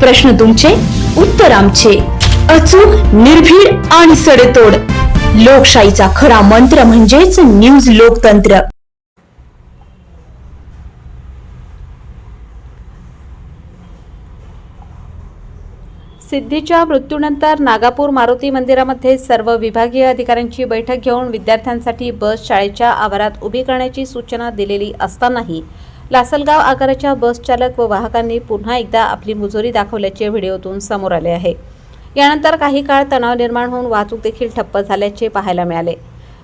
प्रश्न तुमचे उत्तर आमचे. अचूक निर्भीड आणि सडेतोड. लोकशाहीचा खरा मंत्र म्हणजेच न्यूज लोकतंत्र. सिद्धीच्या मृत्यूनंतर नागापूर मारुती मंदिरामध्ये सर्व विभागीय अधिकाऱ्यांची बैठक घेऊन विद्यार्थ्यांसाठी बस शाळेच्या आवारात उभी करण्याची सूचना दिलेली असतानाही लासलगाव आगाराच्या बस चालक व वाहकांनी पुन्हा एकदा आपली मुजोरी दाखवल्याचे व्हिडिओतून समोर आले आहे. यानंतर काही काळ तणाव निर्माण होऊन वाहतूक देखील ठप्प झाल्याचे पाहायला मिळाले.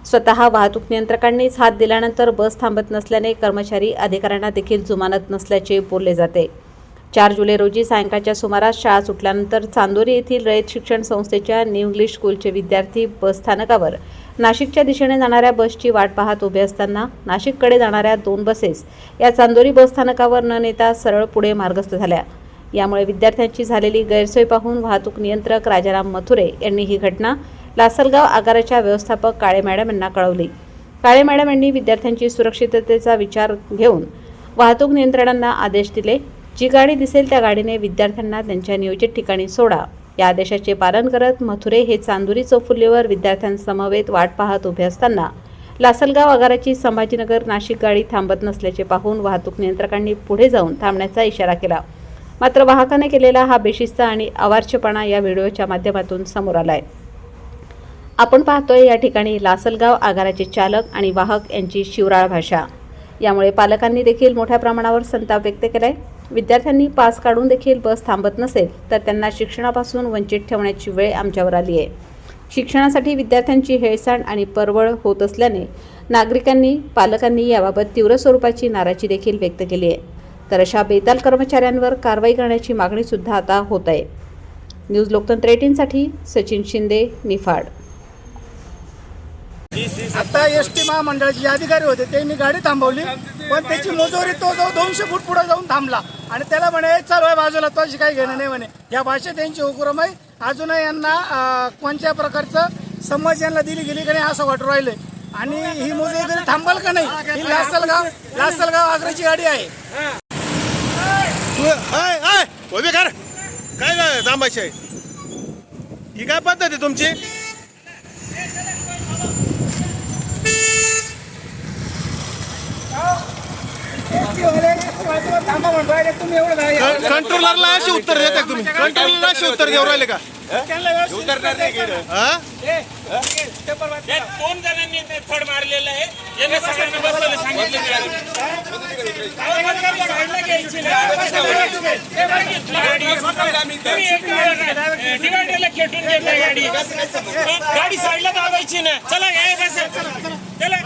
स्वतः वाहतूक नियंत्रकांनीच हात दिल्यानंतर बस थांबत नसल्याने कर्मचारी अधिकाऱ्यांना देखील जुमानत नसल्याचे बोलले जाते. चार जुलै रोजी सायंकाळच्या सुमारास शाळा सुटल्यानंतर चांदोरी येथील रयत शिक्षण संस्थेच्या न्यू इंग्लिश स्कूलचे विद्यार्थी बस स्थानकावर नाशिकच्या दिशेने जाणाऱ्या बसची वाट पाहत उभे असताना नाशिककडे जाणाऱ्या दोन बसेस या चांदोरी बस स्थानकावर न नेता सरळ पुढे मार्गस्थ झाल्या. यामुळे विद्यार्थ्यांची झालेली गैरसोय पाहून वाहतूक नियंत्रक राजाराम मथुरे यांनी ही घटना लासलगाव आगाराच्या व्यवस्थापक काळे मॅडम यांना कळवली. काळे मॅडम यांनी विद्यार्थ्यांची सुरक्षिततेचा विचार घेऊन वाहतूक नियंत्रणांना आदेश दिले. जी गाडी दिसेल त्या गाडीने विद्यार्थ्यांना त्यांच्या नियोजित ठिकाणी सोडा. या आदेशाचे पालन करत मथुरे हे चांदुरी चौफुल्लीवर विद्यार्थ्यांसमवेत वाट पाहत उभे असताना लासलगाव आगाराची संभाजीनगर नाशिक गाडी थांबत नसल्याचे पाहून वाहतूक नियंत्रकांनी पुढे जाऊन थांबण्याचा इशारा केला. मात्र वाहकाने केलेला हा बेशिस्त आणि अवार्चपणा या व्हिडिओच्या माध्यमातून समोर आलाय. आपण पाहतोय या ठिकाणी लासलगाव आगाराचे चालक आणि वाहक यांची शिवराळ भाषा. यामुळे पालकांनी देखील मोठ्या प्रमाणावर संताप व्यक्त केलाय. विद्यार्थ्यांनी पास काढून देखील बस थांबत नसेल तर त्यांना शिक्षणापासून वंचित ठेवण्याची वेळ आमच्यावर आली आहे. शिक्षणासाठी विद्यार्थ्यांची हेळसांड आणि परवळ होत असल्याने नागरिकांनी पालकांनी याबाबत तीव्र स्वरूपाची नाराजी देखील व्यक्त केली आहे. तर अशा बेताल कर्मचाऱ्यांवर कारवाई करण्याची मागणीसुद्धा आता होत आहे. न्यूज लोकतंत्र एटीनसाठी सचिन शिंदे निफाड. आता एस टी महामंडळाचे जे अधिकारी होते त्यांनी गाडी थांबवली पण त्याची मजुरी तो जाऊ दोनशे फूट पुढे जाऊन थांबला. आणि त्याला म्हणे चालू आहे बाजूला तो अशी काही घेणं नाही म्हणे. या भाषेत त्यांची उपक्रम आहे. अजूनही यांना कोणत्या प्रकारचं समज यांना दिली गेली का नाही असं वाटू राहिले आणि ही मुलगी तरी थांबल का नाही? ही लासलगाव लासलगाव आग्र्याची गाडी आहे. काय थांबायची आहे ही काय पद्धत आहे तुमची? कंट्रोलरला अशी उत्तर देता तुम्ही? कंट्रोलरला अशी उत्तर देऊ राहिले का? हा? दोन जणांनी ते थड मारलेलं आहे. यांना सगळ्यांना बसवलं सांगितलं साईडला घ्यायची डिवायडरला खेटून घेतलं गाडी. गाडी साईडला दाबायची ना चला हे बसा. चला.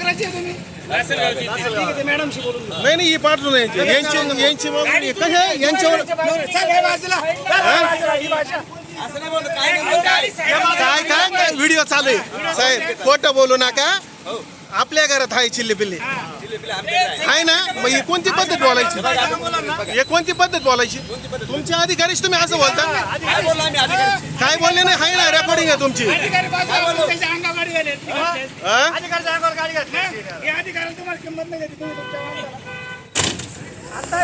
आग्राची आहे तुम्ही? असं गावची. ठीक आहे ते मॅडमशी बोलून घेऊ. नाही नाही ही पाठवून यांची. यांची यांची मागणी कशा यांच्यावर चल, हे बाजूला. हे? बाजूला, ही भाषा. गाडी साईडला काय काय काय व्हिडिओ चालू आहे. साहेब खोटं बोलू नका. आपल्या घरात आहे चिल्ली पिल्ली. आहे ना मग ही कोणती पद्धत बोलायची हे कोणती पद्धत बोलायची तुमच्या अधिकारीच तुम्ही असं बोलता काय बोलले नाही आहे ना रेकॉर्डिंग आहे तुमची अधिकारी बाजूला, त्याच्या अंगावर गाडी घालेल. हा? अधिकाऱ्याच्या अंगावर गाडी घातली. हे अधिकाऱ्याला तुम्हाला किंमत नाही देत, तुम्ही तुमच्या माणसाला. आता